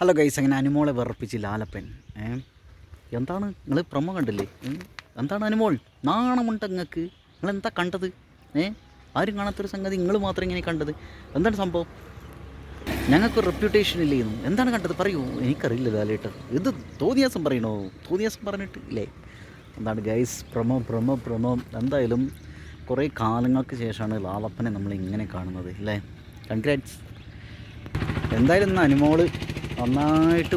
Hello guys അങ്ങനെ അനുമോളെ വിറപ്പിച്ച് ലാലപ്പൻ എന്താണ്? നിങ്ങൾ പ്രമോ കണ്ടില്ലേ? എന്താണ് അനുമോൾ? നാണമുണ്ട് നിങ്ങൾക്ക് നിങ്ങൾ എന്താ കണ്ടത്? ഏ? ആരും കാണാത്തൊരു സംഗതി നിങ്ങൾ മാത്രം ഇങ്ങനെ കണ്ടത്. എന്താണ് സംഭവം? ഞങ്ങൾക്ക് റെപ്യൂട്ടേഷൻ ഇല്ലേന്നു. എന്താണ് കണ്ടത്? പറയൂ. എനിക്കറിയില്ല ലാലേട്ട് ഇത് തോന്നിയാസം പറയണോ? തോന്നിയാസം പറഞ്ഞിട്ട് ഇല്ലേ? എന്താണ് ഗൈസ് പ്രമോ പ്രമോ പ്രമോ. എന്തായാലും കുറേ കാലങ്ങൾക്ക് ശേഷമാണ് ലാലപ്പനെ നമ്മൾ ഇങ്ങനെ കാണുന്നത് അല്ലേ കൺഗ്രാറ്റ്സ് എന്തായാലും ഇന്ന് അനിമോൾ നന്നായിട്ട്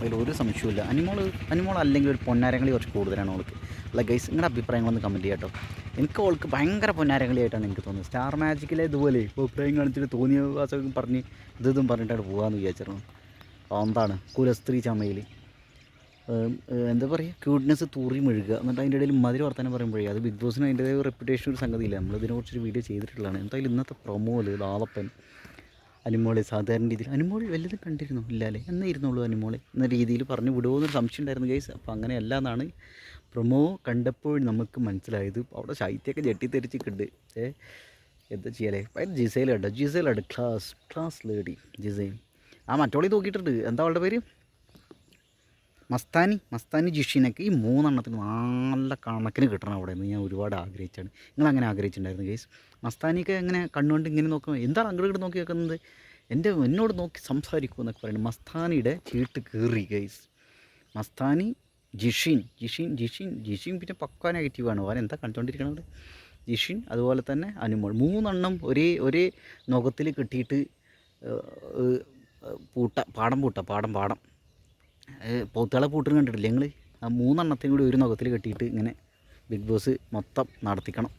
അതിൽ ഒരു സംശയമില്ല അനിമോൾ അനിമോൾ അല്ലെങ്കിൽ ഒരു പൊന്നാരങ്ങളി കുറച്ച് കൂടുതലാണ് അവൾക്ക് അല്ല ഗൈസ് നിങ്ങളുടെ അഭിപ്രായങ്ങളൊന്ന് കമന്റ് ചെയ്യാം കേട്ടോ എനിക്ക് അവൾക്ക് ഭയങ്കര പൊന്നാരങ്ങളിയായിട്ടാണ് എനിക്ക് തോന്നുന്നത്. സ്റ്റാർ മാജിക്കിലെ ഇതുപോലെ അഭിപ്രായം കാണിച്ചിട്ട് തോന്നിയ വാസകം പറഞ്ഞ് ഇത് പറഞ്ഞിട്ടാണ് പോകാമെന്ന് വിചാരിച്ചിരുന്നു എന്താണ് കുലസ്ത്രീ ചമയിൽ എന്താ പറയുക ക്യൂട്ട്നെസ് തൂറി മെഴുകുക. എന്നിട്ട് അതിന്റെ ഇടയിൽ മധുര വർത്തമാനം പറയുമ്പോഴേ അത് ബിഗ് ബോസിന് അതിന്റെതായ റെപ്യൂട്ടേഷൻ ഒരു സംഗതിയില്ല. നമ്മളിതിനെക്കുറിച്ചൊരു വീഡിയോ ചെയ്തിട്ടുള്ളതാണ്. എന്തായാലും ഇന്നത്തെ പ്രൊമോൽ ലാളപ്പൻ അനിമോളെ സാധാരണ രീതിയിൽ. അനുമോൾ വല്ലതും കണ്ടിരുന്നു? ഇല്ലാല്ലേ? എന്നേ ഇരുന്നുള്ളൂ അനുമോളെ എന്ന രീതിയിൽ പറഞ്ഞു വിടുമോ എന്നൊരു സംശയം ഉണ്ടായിരുന്നു ഗൈസ് അപ്പോൾ അങ്ങനെയല്ല എന്നാണ് പ്രൊമോ കണ്ടപ്പോൾ നമുക്ക് മനസ്സിലായത്. അവിടെ ശൈത്യമൊക്കെ ഞെട്ടിത്തെറിച്ചിട്ടുണ്ട്. ഏ? എന്താ ചെയ്യാലേ? ഭയങ്കര ജിസൈലാണ് ജിസൈലാണ് ക്ലാസ് ക്ലാസ് ലേഡി ജിസൈൻ ആ മറ്റോളി നോക്കിയിട്ടുണ്ട്. എന്താ അവളുടെ പേര്? മസ്താനി മസ്താനി ജിഷിനൊക്കെ ഈ മൂന്നെണ്ണത്തിന് നല്ല കണക്കിന് കിട്ടണം അവിടെ നിന്ന് ഞാൻ ഒരുപാട് ആഗ്രഹിച്ചാണ്. നിങ്ങൾ അങ്ങനെ ആഗ്രഹിച്ചിട്ടുണ്ടായിരുന്നു ഗൈസ് മസ്താനിയൊക്കെ എങ്ങനെ കണ്ണുകൊണ്ട് ഇങ്ങനെ നോക്കുമ്പോൾ എന്താണ് അങ്ങോട്ട് ഇങ്ങോട്ട് നോക്കി വെക്കുന്നത്? എന്റെ എന്നോട് നോക്കി സംസാരിക്കൂ എന്നൊക്കെ പറയുന്നത് മസ്താനിയുടെ ചീട്ട് കീറി ഗൈസ് മസ്താനി ജിഷിൻ ജിഷിൻ ജിഷിൻ ജിഷിൻ പിന്നെ പക്ക നെഗറ്റീവാണ് അവൻ എന്താ കണ്ടുകൊണ്ടിരിക്കണത്? ജിഷിൻ അതുപോലെ തന്നെ അനുമോൾ. മൂന്നെണ്ണം ഒരേ ഒരേ നുഖത്തിൽ കിട്ടിയിട്ട് പൂട്ട പാടം പൂട്ട പാടം പാടം പോത്തുകളെ പൂട്ടിന് കണ്ടിട്ടില്ലേ ഞങ്ങൾ ആ മൂന്നെണ്ണത്തിനും കൂടി ഒരു നഖത്തിൽ കെട്ടിയിട്ട് ഇങ്ങനെ ബിഗ് ബോസ് മൊത്തം നടത്തിക്കണം.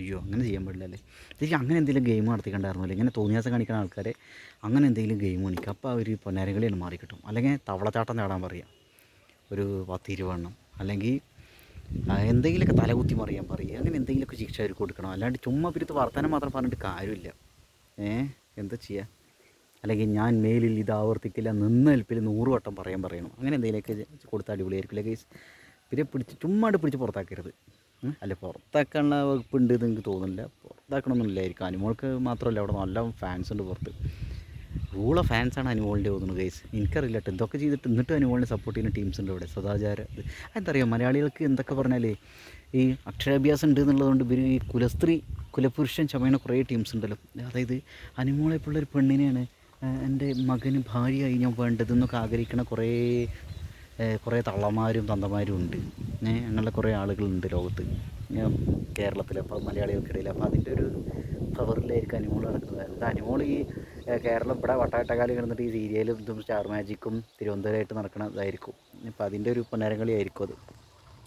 അയ്യോ അങ്ങനെ ചെയ്യാൻ പാടില്ല അല്ലേ? ശരിക്കും അങ്ങനെ എന്തെങ്കിലും ഗെയിം നടത്തിക്കണ്ടായിരുന്നില്ല. ഇങ്ങനെ തോന്നിയാസം കാണിക്കുന്ന ആൾക്കാരെ അങ്ങനെ എന്തെങ്കിലും ഗെയിം കാണിക്കുക അപ്പോൾ അവർ പൊന്നാരകളിയാണ് മാറിക്കിട്ടും. അല്ലെങ്കിൽ തവളച്ചാട്ടം നേടാൻ പറയുക ഒരു പത്ത് ഇരുപതെണ്ണം അല്ലെങ്കിൽ എന്തെങ്കിലുമൊക്കെ തലകുത്തി മറിയാൻ പറയുക. അങ്ങനെ എന്തെങ്കിലുമൊക്കെ ശിക്ഷ അവർക്ക് കൊടുക്കണം. അല്ലാണ്ട് ചുമ്മാ പിരുത്ത് വർത്തമാനം മാത്രം പറഞ്ഞിട്ട് കാര്യമില്ല. ഏ എന്താ ചെയ്യുക അല്ലെങ്കിൽ ഞാൻ മേലിൽ ഇത് ആവർത്തിക്കില്ല നിന്നേൽപ്പിൽ നൂറ് വട്ടം പറയാൻ പറയണം. അങ്ങനെ എന്തെങ്കിലുമൊക്കെ കൊടുത്താൽ അടിപൊളിയായിരിക്കില്ല കേസ് പിന്നെ പിടിച്ച് ചുമ്മാട് പിടിച്ച് പുറത്താക്കരുത്? അല്ല പുറത്താക്കാനുള്ള വകുപ്പുണ്ട് എന്ന് എനിക്ക് തോന്നുന്നില്ല. പുറത്താക്കണമെന്നില്ലായിരിക്കും. അനുമോൾക്ക് മാത്രമല്ല അവിടെ നല്ല ഫാൻസ് ഉണ്ട് പുറത്ത്. റൂള ഫാൻസാണ് അനുമോളിന്റെ തോന്നുന്നത് ഗൈസ് എനിക്കറിയില്ല കേട്ടോ. എന്തൊക്കെ ചെയ്തിട്ട് എന്നിട്ട് അനുമോളിനെ സപ്പോർട്ട് ചെയ്യുന്ന ടീംസ് ഉണ്ട് ഇവിടെ. സദാചാര എന്താ പറയുക മലയാളികൾക്ക് എന്തൊക്കെ പറഞ്ഞാലേ ഈ അക്ഷരാഭ്യാസം ഉണ്ട് എന്നുള്ളതുകൊണ്ട് ഇവർ ഈ കുലസ്ത്രീ കുലപുരുഷൻ ചമയണ കുറേ ടീംസ് ഉണ്ടല്ലോ. അതായത് അനിമോളെ ഒരു പെണ്ണിനെയാണ് എന്റെ മകന് ഭാര്യയായി ഞാൻ വേണ്ടതെന്നൊക്കെ ആഗ്രഹിക്കുന്ന കുറേ കുറേ തള്ളമാരും തന്തമാരും ഉണ്ട്. അങ്ങനെയുള്ള കുറേ ആളുകളുണ്ട് ലോകത്ത്. കേരളത്തിൽ അപ്പോൾ മലയാളികൾക്കിടയിൽ അപ്പോൾ അതിന്റെ ഒരു പവറിലായിരിക്കും അനിമോൾ നടക്കുന്നത്. അത് അനിമോൾ ഈ കേരളം ഇവിടെ വട്ടാട്ടക്കാലം കിടന്നിട്ട് ഈ സീരിയലും ഇതും സ്റ്റാർ മാജിക്കും തിരുവനന്തപുരമായിട്ട് നടക്കുന്നതായിരിക്കും അപ്പോൾ അതിന്റെ ഒരു പുനരങ്ങളി ആയിരിക്കും അത്.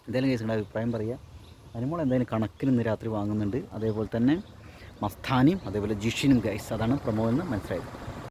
എന്തായാലും കേസിന്റെ അഭിപ്രായം പറയുക അനിമോൾ എന്തായാലും കണക്കിന് ഇന്ന് രാത്രി വാങ്ങുന്നുണ്ട്. അതേപോലെ തന്നെ മസ്താനിയും അതേപോലെ ജിഷിനും ഗൈസ് അതാണ് പ്രമോ എന്ന് മനസ്സിലായത്.